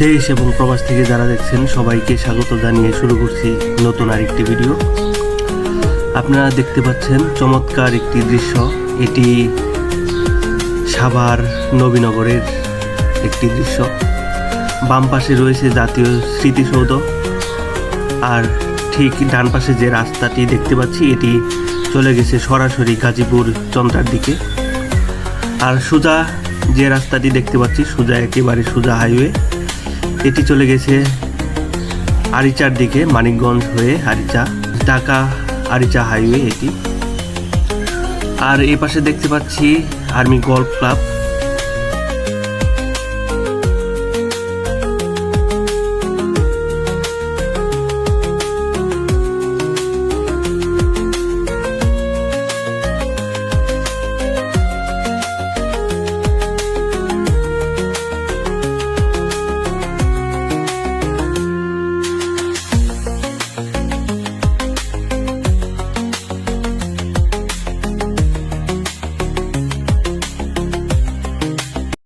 দেশ এবং প্রবাস থেকে যারা দেখছেন, সবাইকে স্বাগত জানিয়ে শুরু করছি নতুন আরেকটি ভিডিও আপনারা দেখতে পাচ্ছেন চমৎকার একটি দৃশ্য। এটি সাভার নবীনগরের একটি দৃশ্য। বাম পাশে রয়েছে জাতীয় স্মৃতিসৌধ। আর ঠিক ডান পাশে যে রাস্তাটি দেখতে পাচ্ছি, এটি চলে গেছে সরাসরি গাজীপুর চন্দ্রার দিকে। আর সোজা যে রাস্তাটি দেখতে পাচ্ছি, সোজা একেবারে সোজা হাইওয়ে এটি চলে গেছে আরিচার দিকে, মানিকগঞ্জ হয়ে আরিচা, ঢাকা আরিচা হাইওয়ে এটি। আর এই পাশে দেখতে পাচ্ছি আর্মি গল্ফ ক্লাব।